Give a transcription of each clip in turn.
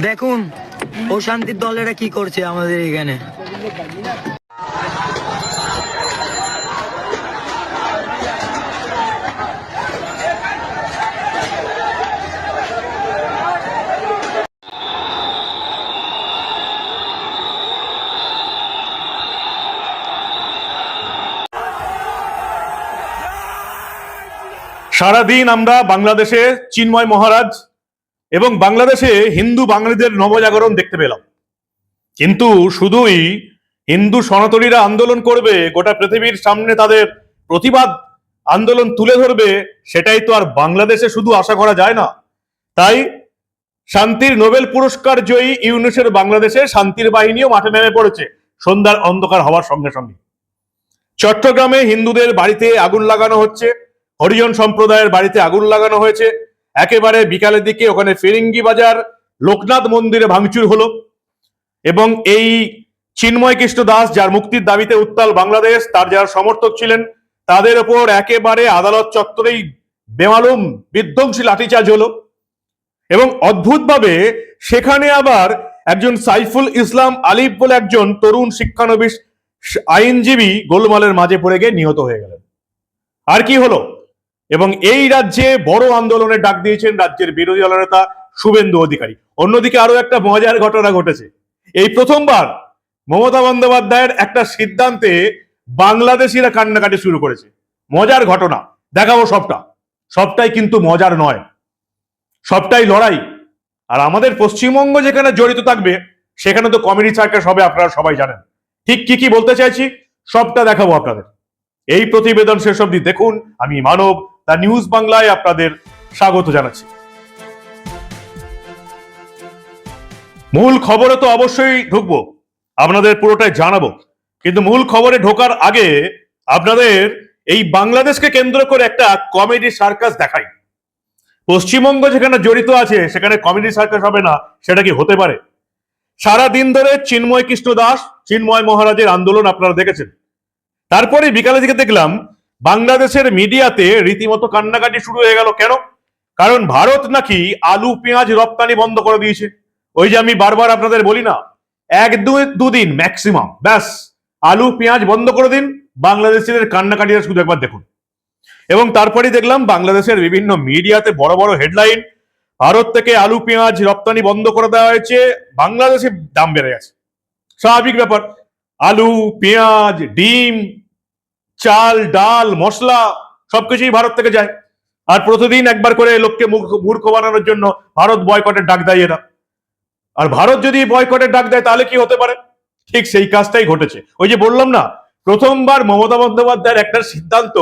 দেখুন ও শান্তির দলেরা কি করছে আমাদের এখানে? সারাদিন আমরা বাংলাদেশে চিন্ময় মহারাজ এবং বাংলাদেশে হিন্দু বাঙালিদের নবজাগরণ দেখতে পেলাম। কিন্তু শুধুই হিন্দু সনাতনীরা আন্দোলন করবে, গোটা পৃথিবীর সামনে তাদের প্রতিবাদ আন্দোলন তুলে ধরবে, সেটাই তো আর বাংলাদেশে শুধু আশা করা যায় না। তাই শান্তির নোবেল পুরস্কার জয়ী ইউনুসের বাংলাদেশে শান্তির বাহিনীও মাঠে নেমে পড়েছে, সন্ধ্যার অন্ধকার হওয়ার সঙ্গে সঙ্গে। চট্টগ্রামে হিন্দুদের বাড়িতে আগুন লাগানো হচ্ছে, হরিজন সম্প্রদায়ের বাড়িতে আগুন লাগানো হয়েছে একেবারে বিকালের দিকে ওখানে ফিরিঙ্গি বাজার, লোকনাথ মন্দিরে ভাঙচুর হলো এবং এই চিন্ময় কৃষ্ণ দাস যার মুক্তির দাবিতে উত্তাল বাংলাদেশ, তার যারা সমর্থক ছিলেন, তাদের ওপর একেবারে আদালত চত্বরেই বেমালুম, বিধ্বংসী লাঠিচার্জ হলো এবং অদ্ভুতভাবে সেখানে আবার একজন সাইফুল ইসলাম আলিফ বলে একজন তরুণ শিক্ষানবিশ আইনজীবী গোলমালের মাঝে পড়ে গিয়ে নিহত হয়ে গেলেন। আর কি হলো? এবং এই রাজ্যে বড় আন্দোলনের ডাক দিয়েছেন রাজ্যের বিরোধী দলনেতা শুভেন্দু অধিকারী। অন্যদিকে আরও একটা মজার ঘটনা ঘটেছে। এই প্রথমবার মমতা বন্দ্যোপাধ্যায়ের একটা সিদ্ধান্তে বাংলাদেশিরা কান্নাকাটি শুরু করেছে। মজার ঘটনা, দেখাবো সবটা। সবটাই কিন্তু মজার নয়। সবটাই লড়াই। আর আমাদের পশ্চিমবঙ্গ যেখানে জড়িত থাকবে, সেখানে তো কমেডি সার্কাস হবে আপনারা সবাই জানেন। ঠিক কি কি বলতে চাইছি, সবটা দেখাবো আপনাদের। এই প্রতিবেদন শেষ অবধি দেখুন। আমি মানব দা নিউজ বাংলায় আপনাদের স্বাগত জানাচ্ছি। মূল খবরে তো অবশ্যই ঢুকবো, আপনাদের পুরোটাই জানাব। কিন্তু মূল খবরে ঢোকার আগে আপনাদের এই বাংলাদেশকে কেন্দ্র করে একটা কমেডি সার্কাস দেখাই। পশ্চিমবঙ্গ যেখানে জড়িত আছে, সেখানে কমেডি সার্কাস হবে না, সেটা কি হতে পারে? সারা দিন ধরে চিন্ময় কৃষ্ণ দাস, চিন্ময় মহারাজের আন্দোলন আপনারা দেখেছেন। তারপরে বিকালের দিকে দেখলাম বাংলাদেশের মিডিয়াতে রীতিমতো কান্নাকাটি শুরু হয়ে গেল। কেন? কারণ ভারত নাকি আলু, পেঁয়াজ রপ্তানি বন্ধ করে দিয়েছে। ওই যে আমি বারবার আপনাদের বলি না, এক দুদিন ম্যাক্সিমাম ব্যাস। আলু, পেঁয়াজ বন্ধ করে দিন, বাংলাদেশিদের কান্নাকাটিটা শুধু একবার দেখুন। এবং তারপরে দেখলাম বাংলাদেশের বিভিন্ন মিডিয়াতে বড় বড় হেডলাইন ভারত থেকে আলু, পেঁয়াজ রপ্তানি বন্ধ করে দেওয়া হয়েছে, বাংলাদেশে দাম বেড়ে গেছে। স্বাভাবিক ব্যাপার। আলু, পেঁয়াজ, ডিম চাল, ডাল, মশলা, সবকিছুই ভারত থেকে যায়। আর প্রতিদিন একবার করে লোককে মূর্খ বানানোর জন্য ভারত বয়কটের ডাক দেয় এরা। আর ভারত যদি বয়কটের ডাক দেয়, তাহলে কি হতে পারে? ঠিক সেই কাজটাই ঘটেছে। ওই যে বললাম না, প্রথমবার মমতা বন্দ্যোপাধ্যায়ের একটা সিদ্ধান্ত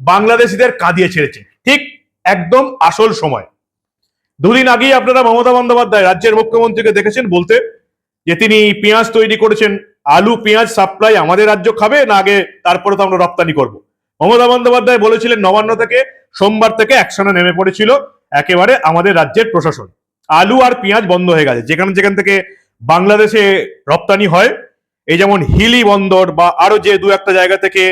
বাংলাদেশিদের কাঁদিয়ে ছেড়েছে। ঠিক একদম আসল সময়। দুদিন আগেই আপনারা মমতা বন্দ্যোপাধ্যায় রাজ্যের মুখ্যমন্ত্রীকে দেখেছেন বলতে, যে তিনি পেঁয়াজ তৈরি করেছেন। আলু, পেঁয়াজ সাপ্লাই আমাদের রাজ্য খাবে, না আগে তারপরে তো আমরা রপ্তানি করব। মমতা বন্দ্যোপাধ্যায় বলেছিলেন, নবান্ন থেকে সোমবার থেকে অ্যাকশনে নেমে পড়েছিল একেবারে আমাদের রাজ্যের প্রশাসন। আলু আর পেঁয়াজ বন্ধ হয়ে গেছে, যেখানে যেখান থেকে বাংলাদেশে রপ্তানি হয়, এই যেমন হিলি বন্দর বা আরও যে দু একটা জায়গা থেকে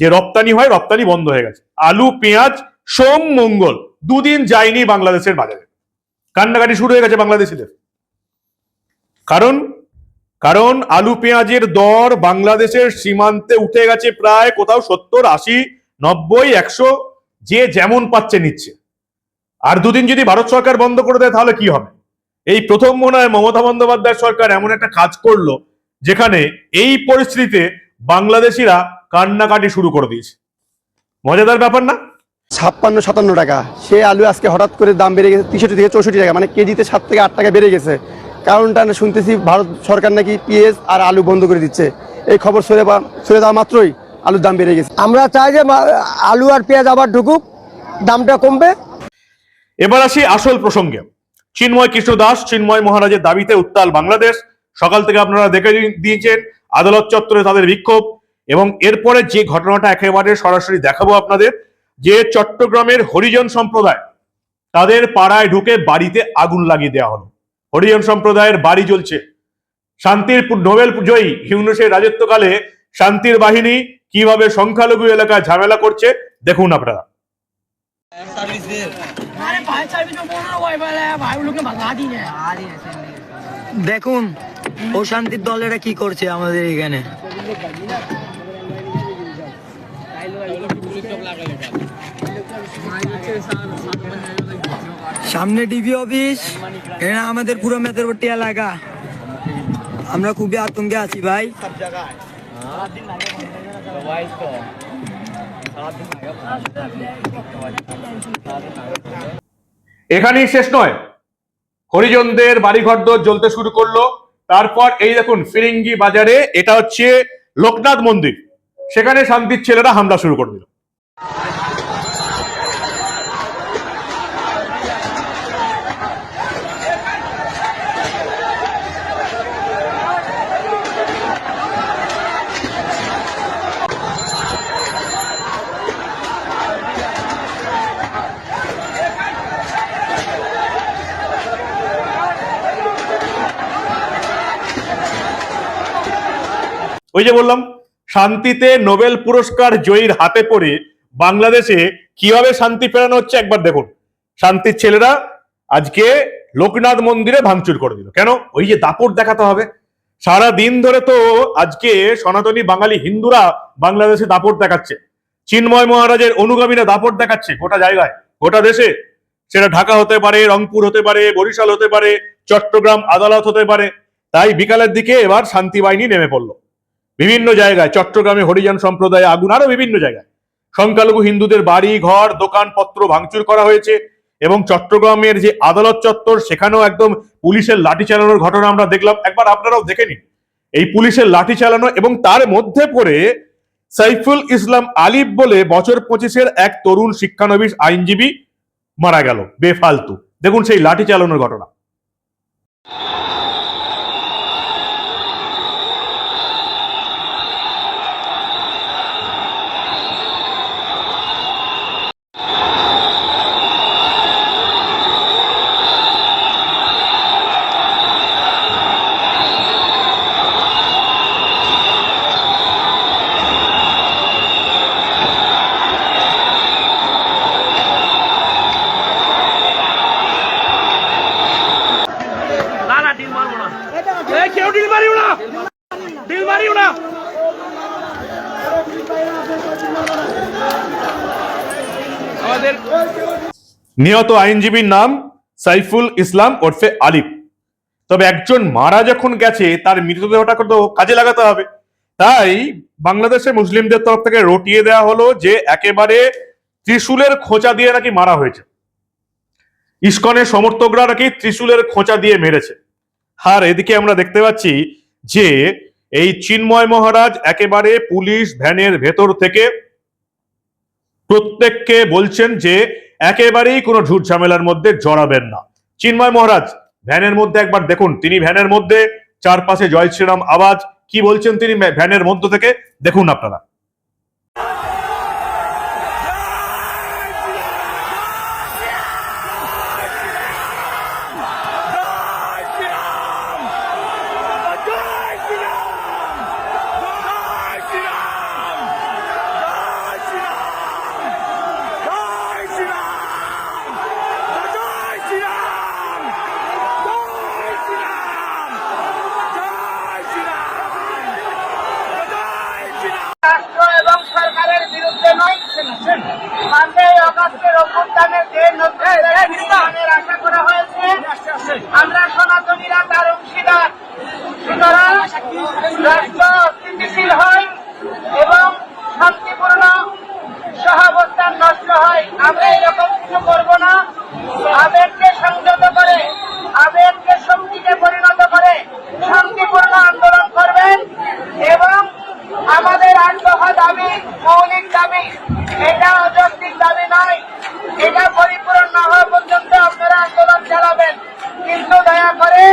যে রপ্তানি হয়, রপ্তানি বন্ধ হয়ে গেছে। আলু, পেঁয়াজ, সোম, মঙ্গল, দুদিন যায়নি বাংলাদেশের বাজারে। কান্নাকাটি শুরু হয়ে গেছে বাংলাদেশিদের। কারণ কারণ আলু পেঁয়াজের দর বাংলাদেশের সীমান্তে উঠে গেছে প্রায় কোথাও সত্তর, আশি, নব্বই, একশো, যে যেমন পাচ্ছে নিচ্ছে। আর দুদিন যদি ভারত সরকার বন্ধ করে দেয়, তাহলে কি হবে? এই প্রথম মনে হয় মমতা বন্দ্যোপাধ্যায় সরকার এমন একটা কাজ করল, যেখানে এই পরিস্থিতিতে বাংলাদেশিরা কান্নাকাটি শুরু করে দিয়েছে। মজাদার ব্যাপার না? ছাপ্পান্ন, সাতান্ন টাকা। সে আলু আজকে হঠাৎ করে দাম বেড়ে গেছে তিনষট্টি থেকে চৌষট্টি টাকা মানে কেজিতে সাত থেকে আট টাকা বেড়ে গেছে। কারণটা না শুনতেছি ভারত সরকার নাকি পেঁয়াজ আর আলু বন্ধ করে দিচ্ছে। এই খবর সরে বা সরে দেওয়া মাত্রই আলুর দাম বেড়ে গেছে। আমরা চাই যে আলু আর পেঁয়াজ আবার ঢুকুক দামটা কমবে। এবার আসি আসল প্রসঙ্গে। চিন্ময় কৃষ্ণ দাস চিন্ময় মহারাজের দাবিতে উত্তাল বাংলাদেশ। সকাল থেকে আপনারা দেখে দিয়েছেন আদালত চত্বরে তাদের বিক্ষোভ এবং এরপরে যে ঘটনাটা একেবারে সরাসরি দেখাবো আপনাদের যে চট্টগ্রামের হরিজন সম্প্রদায় তাদের পাড়ায় ঢুকে বাড়িতে আগুন লাগিয়ে দেওয়া হলো। হরিজন সম্প্রদায়ের বাড়ি জ্বলছে। শান্তির নোবেল জয়ী হিউনুসের রাজত্বকালে শান্তির বাহিনী কীভাবে সংখ্যালঘু এলাকায় ঝামেলা করছে দেখুন আপনারা। দেখুন ও শান্তির দলেরা কি করছে আমাদের এখানে? সামনে ডিবি অফিস। এটা আমাদের পুরো মেদরবর্তী এলাকা। আমরা খুবই আতঙ্কে আছি ভাই। এখানেই শেষ নয়। হরিজনদের বাড়িঘর দর জ্বলতে শুরু করল। তারপর এই দেখুন, ফিরিঙ্গি বাজারে এটা হচ্ছে লোকনাথ মন্দির। সেখানে শান্তির ছেলেরা হামলা শুরু করে দিল। ওই যে বললাম, শান্তিতে নোবেল পুরস্কার জয়ীর হাতে পড়ে বাংলাদেশে কীভাবে শান্তি ফেরানো হচ্ছে একবার দেখুন। শান্তির ছেলেরা আজকে লোকনাথ মন্দিরে ভাঙচুর করে দিল। কেন? ওই যে দাপট দেখাতে হবে। সারা দিন ধরে তো আজকে সনাতনী বাঙালি হিন্দুরা বাংলাদেশে দাপট দেখাচ্ছে। চিন্ময় মহারাজের অনুগামীরা দাপট দেখাচ্ছে গোটা জায়গায়, গোটা দেশে। সেটা ঢাকা হতে পারে, রংপুর হতে পারে, বরিশাল হতে পারে, চট্টগ্রাম, আদালত হতে পারে। তাই বিকালের দিকে এবার শান্তি বাহিনী নেমে পড়ল। বিভিন্ন জায়গায়, চট্টগ্রামে হরিজন সম্প্রদায়ে আগুন, আরও বিভিন্ন জায়গায়। সংখ্যালঘু হিন্দুদের বাড়ি, ঘর, দোকানপত্র ভাঙচুর করা হয়েছে এবং চট্টগ্রামের যে আদালত চত্বর, সেখানেও একদম পুলিশের লাঠি চালানোর ঘটনা আমরা দেখলাম। একবার আপনারাও দেখে নিন। এই পুলিশের লাঠি চালানো এবং তার মধ্যে পড়ে সাইফুল ইসলাম আলিফ বলে বছর পঁচিশের এক তরুণ শিক্ষানবিশ আইনজীবী মারা গেল, বেফালতু। দেখুন সেই লাঠি চালানোর ঘটনা না না ডিল মারবো না এই কেউ ডিল মারিও না ডিল মারিও না আমাদের নিহত আইনজীবীর নাম সাইফুল ইসলাম ওরফে আলিফ। তবে একজন মারা যখন গেছে, তার মৃতদেহটা তো কাজে লাগাতে হবে। তাই বাংলাদেশে মুসলিমদের তরফ থেকে রটিয়ে দেওয়া হলো যে, একেবারে ত্রিশূলের খোঁচা দিয়ে নাকি মারা হয়েছে। ইস্কনের সমর্থকরা নাকি ত্রিশূলের খোঁচা দিয়ে মেরেছে। আর এদিকে আমরা দেখতে পাচ্ছি যে, এই চিন্ময় মহারাজ একেবারে পুলিশ ভ্যানের ভেতর থেকে প্রত্যেককে বলছেন যে একেবারেই কোনো ঝুট ঝামেলার মধ্যে জড়াবেন না। চিন্ময় মহারাজ, ভ্যানের মধ্যে একবার দেখুন। তিনি ভ্যানের মধ্যে, চারপাশে জয় শ্রীরাম আওয়াজ। কি বলছেন তিনি ভ্যানের মধ্য থেকে? দেখুন আপনারা রাষ্ট্র এবং সরকারের বিরুদ্ধে নয় পাঁচই অগস্টের অভ্যুত্থানের যে নতুনের আশা করা হয়েছে আমরা সনাতনীরা তার অংশীদার সুতরাং রাষ্ট্র স্থিতিশীল হয় এবং শান্তিপূর্ণ সহাবস্থান নষ্ট হয় আমরা এরকম কিছু করব না। আবেগকে সংযত করে, আবেগকে শক্তিতে পরিণত করে শান্তিপূর্ণ আন্দোলন করবেন এবং আমাদের দফা দাবি, মৌলিক দাবি, এটা অযৌক্তিক দাবি নয় এটা পরিপূরণ না হওয়া পর্যন্ত আপনারা আন্দোলন চালাবেন কিন্তু দয়া করে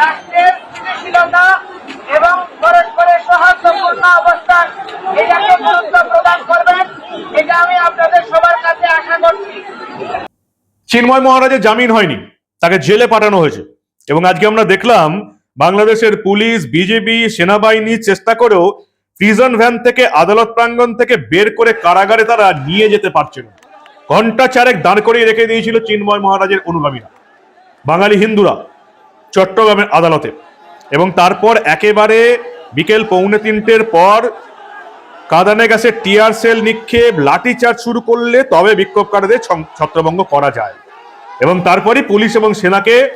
রাষ্ট্রের স্থিতিশীলতা এবং পরস্পরের সৌহার্দ্যপূর্ণ অবস্থান এটাকে গুরুত্ব প্রদান করবেন এটা আমি আপনাদের সবার কাছে আশা করছি চিন্ময় মহারাজের জামিন হয়নি, তাকে জেলে পাঠানো হয়েছে। এবং আজকে আমরা দেখলাম, বাংলাদেশের পুলিশ, বিজেপি, সেনাবাহিনী চেষ্টা করেও প্রিজন ভ্যান থেকে, আদালত প্রাঙ্গণ থেকে বের করে কারাগারে তারা নিয়ে যেতে পারছে না। ঘণ্টা চারেক দাঁড় করিয়ে রেখে দিয়েছিল চিন্ময় মহারাজের অনুগামীরা, বাঙালি হিন্দুরা, চট্টগ্রামের আদালতে। এবং তারপর একেবারে বিকেল পৌনে তিনটের পর কাদানে গাছে টিয়ার সেল নিক্ষেপ, লাঠিচার্জ শুরু করলে তবে বিক্ষোভকারীদের ছত্রভঙ্গ করা যায়। এবং তারপরে পুলিশ এবং সেনাকে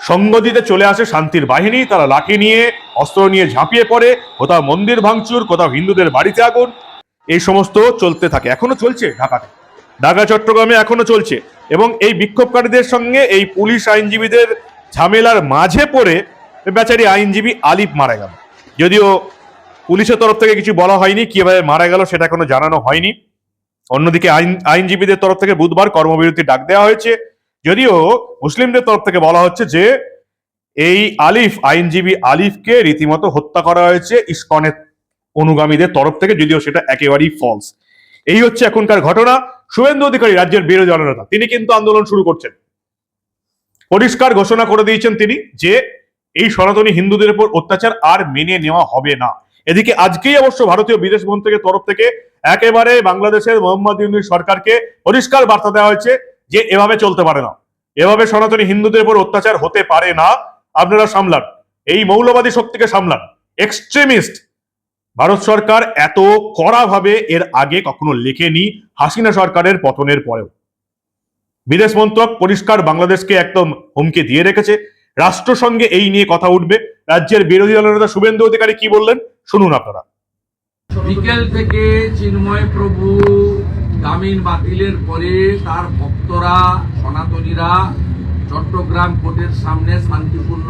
সঙ্গ দিতে চলে আসে শান্তির বাহিনী। তারা লাঠি নিয়ে, অস্ত্র নিয়ে ঝাঁপিয়ে পড়ে। কোথাও মন্দির ভাঙচুর, কোথাও হিন্দুদের বাড়িতে আগুন। এই সমস্ত চলতে থাকে। এখনও চলছে ঢাকাতে। ঢাকা, চট্টগ্রামে এখনও চলছে। এবং এই বিক্ষোভকারীদের সঙ্গে এই পুলিশ আইনজীবীদের ঝামেলার মাঝে পড়ে বেচারি আইনজীবী আলিফ মারা গেল। যদিও পুলিশের তরফ থেকে কিছু বলা হয়নি, কীভাবে মারা গেল সেটা এখনও জানানো হয়নি। অন্যদিকে আইন, আইনজীবীদের তরফ থেকে বুধবার কর্মবিরতি ডাক দেওয়া হয়েছে। যদিও মুসলিমদের তরফ থেকে বলা হচ্ছে যে, এই আলিফ, আইনজীবী আলিফকে রীতিমতো হত্যা করা হয়েছে ইস্কনের অনুগামীদের তরফ থেকে, যদিও সেটা একেবারেই ফলস এই হচ্ছে এখনকার ঘটনা। শুভেন্দু অধিকারী, রাজ্যের বিরোধী দলনেতা, তিনি কিন্তু আন্দোলন শুরু করছেন। পরিষ্কার ঘোষণা করে দিয়েছেন তিনি যে, এই সনাতনী হিন্দুদের উপর অত্যাচার আর মেনে নেওয়া হবে না। এদিকে আজকেই অবশ্য ভারতীয় বিদেশ মন্ত্রকের তরফ থেকে একেবারে বাংলাদেশের মোহাম্মদ ইউনুস সরকারকে পরিষ্কার বার্তা দেওয়া হয়েছে যে এভাবে চলতে পারে না। এভাবে সনাতনী হিন্দুদের উপর অত্যাচার হতে পারে না। আপনারা সামলান। এই মৌলবাদী শক্তিকে সামলান। এক্সট্রিমিস্ট ভারত সরকার এত কড়াভাবে এর আগে কখনো লেখেনি হাসিনা সরকারের পতনের পরেও। বিদেশ মন্ত্রক পরিষ্কার বাংলাদেশকে একদম হুমকি দিয়ে রেখেছে। রাষ্ট্রসংঘে এই নিয়ে কথা উঠবে। রাজ্যের বিরোধী দলের নেতা শুভেন্দু অধিকারী কি বললেন? শুনুন আপনারা। বিকেল থেকে চিন্ময় প্রভু জামিন বাতিলের পরে তার ভক্তরা, সনাতনীরা চট্টগ্রাম কোর্টের সামনে শান্তিপূর্ণ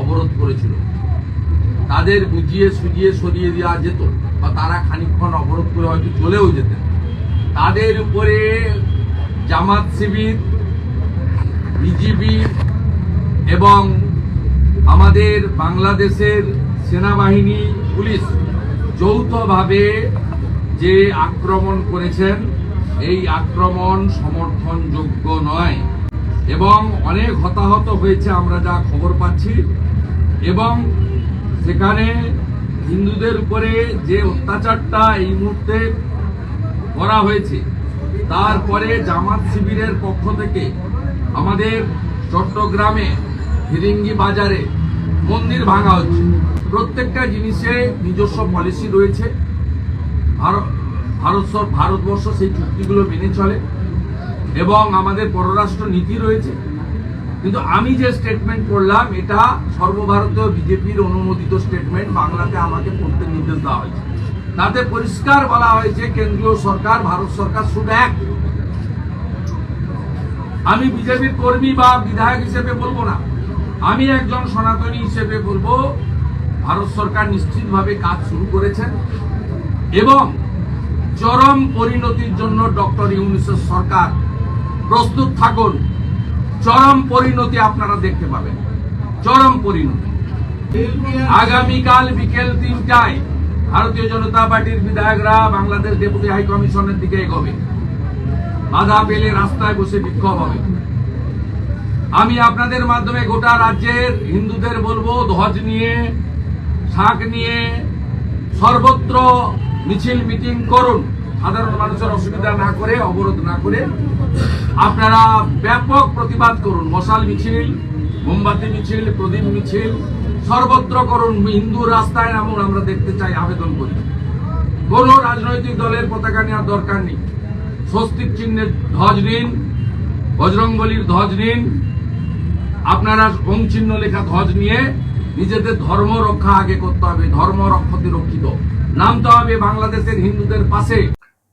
অবরোধ করেছিল। তাদের বুঝিয়ে সুজিয়ে সরিয়ে দেওয়া যেত বা তারা খানিকক্ষণ অবরোধ করে হয়তো চলেও যেতেন। তাদের উপরে জামাত শিবির, বিজিবি এবং আমাদের বাংলাদেশের সেনাবাহিনী, পুলিশ যৌথভাবে যে আক্রমণ করেছেন, এই আক্রমণ সমর্থনযোগ্য নয়। এবং অনেক হতাহত হয়েছে আমরা যা খবর পাচ্ছি। এবং সেখানে হিন্দুদের উপরে যে অত্যাচারটা এই মুহূর্তে করা হয়েছে, তারপরে জামাত শিবিরের পক্ষ থেকে আমাদের চট্টগ্রামে ফিরিঙ্গি বাজারে মন্দির ভাঙা হচ্ছে। প্রত্যেকটা জিনিসে নিজস্ব পলিসি রয়েছে। ভারত ভারতবর্ষ সেই চুক্তিগুলো মেনে চলে এবং আমাদের পররাষ্ট্র নীতি রয়েছে। কিন্তু আমি যে স্টেটমেন্ট করলাম এটা সর্বভারতীয় বিজেপির অনুমোদিত স্টেটমেন্ট বাংলাতে আমাকে পড়তে নির্দেশ দেওয়া হয়েছে। তাতে পরিষ্কার বলা হয়েছে, কেন্দ্রীয় সরকার, ভারত সরকার শুড এক। আমি বিজেপির কর্মী বা বিধায়ক হিসেবে বলব না। আমি একজন সনাতনী হিসেবে বলব, ভারত সরকার নিশ্চিতভাবে কাজ শুরু করেছেন এবং চরম পরিণতির জন্য ডক্টর ইউনিসেফ সরকার প্রস্তুত থাকুন। চরম পরিণতি আপনারা দেখতে পাবেন। চরম পরিণতি। আগামীকাল বিকেল তিনটায় ভারতীয় জনতা পার্টির বিধায়করা বাংলাদেশ ডেপুটি হাই কমিশনের দিকে এগোবে। বাধা পেলে রাস্তায় বসে বিক্ষোভ হবে। আমি আপনাদের মাধ্যমে গোটা রাজ্যের হিন্দুদের বলব, ধ্বজ নিয়ে শাক নিয়ে সর্বত্র মিছিল মিটিং করুন। সাধারণ মানুষের অসুবিধা না করে, অবরোধ না করে আপনারা ব্যাপক প্রতিবাদ করুন। মশাল মিছিল, মোমবাতি মিছিল, প্রদীপ মিছিল, সর্বত্র করুন। হিন্দু রাস্তায় নামুন, আমরা দেখতে চাই, আবেদন করি। কোন রাজনৈতিক দলের পতাকা নেওয়ার দরকার নেই। স্বস্তিক চিহ্নের ধ্বজ নিন, বজরংবলির ধ্বজ নিন আপনারা চিহ্ন লেখা ধ্বজ নিয়ে নিজেদের ধর্ম রক্ষা আগে করতে হবে, ধর্ম রক্ষতে রক্ষিত। নামতে হবে বাংলাদেশের হিন্দুদের পাশে।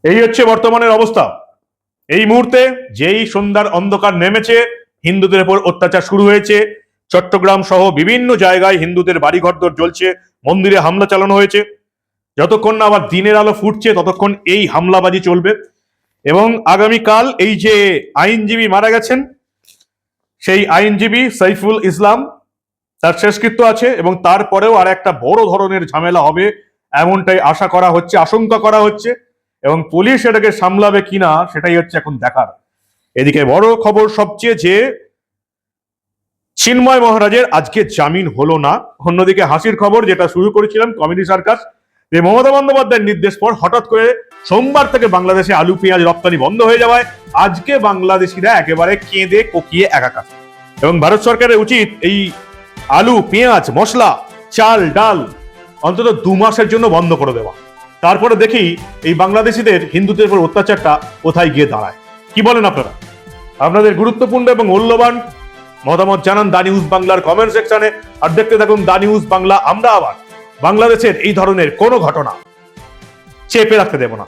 এই হচ্ছে বর্তমানের অবস্থা। এই মুহূর্তে যেই সন্ধ্যার অন্ধকার নেমেছে, হিন্দুদের উপর অত্যাচার শুরু হয়েছে। চট্টগ্রাম সহ বিভিন্ন জায়গায় হিন্দুদের বাড়িঘরদর জ্বলছে, মন্দিরে হামলা চালানো হয়েছে। যতক্ষণ না আবার দিনের আলো ফুটছে, ততক্ষণ এই হামলাবাজি চলবে। এবং আগামীকাল এই যে আইনজীবী মারা গেছেন সেই আইনজীবী সাইফুল ইসলাম, তার শেষকৃত্য আছে এবং তারপরেও আর একটা বড় ধরনের ঝামেলা হবে এমনটাই আশা করা হচ্ছে, আশঙ্কা করা হচ্ছে এবং পুলিশ এটাকে সামলাবে কিনা সেটাই হচ্ছে এখন দেখার। এদিকে বড় খবর সবচেয়ে যে চিন্ময় মহারাজের আজকে জামিন হলো না। অন্যদিকে হাসির খবর যেটা শুরু করেছিলাম কমেডি সার্কাস, যে মমতা বন্দ্যোপাধ্যায়ের নির্দেশ পর হঠাৎ করে সোমবার থেকে বাংলাদেশে আলু পেঁয়াজ রপ্তানি বন্ধ হয়ে যাওয়ায় আজকে বাংলাদেশিরা একেবারে কেঁদে কোকিয়ে একাকার। এবং ভারত সরকারের উচিত এই আলু, পেঁয়াজ, মশলা, চাল, ডাল অন্তত দু মাসের জন্য বন্ধ করে দেওয়া। তারপরে দেখি এই বাংলাদেশিদের, হিন্দুদের উপর অত্যাচারটা কোথায় গিয়ে দাঁড়ায়। কি বলেন আপনারা? আপনাদের গুরুত্বপূর্ণ এবং মূল্যবান মতামত জানান দা নিউজ বাংলার কমেন্ট সেকশনে আর দেখতে থাকুন দা নিউজ বাংলা। আমরা আবার বাংলাদেশের এই ধরনের কোনো ঘটনা চেপে রাখতে দেব না।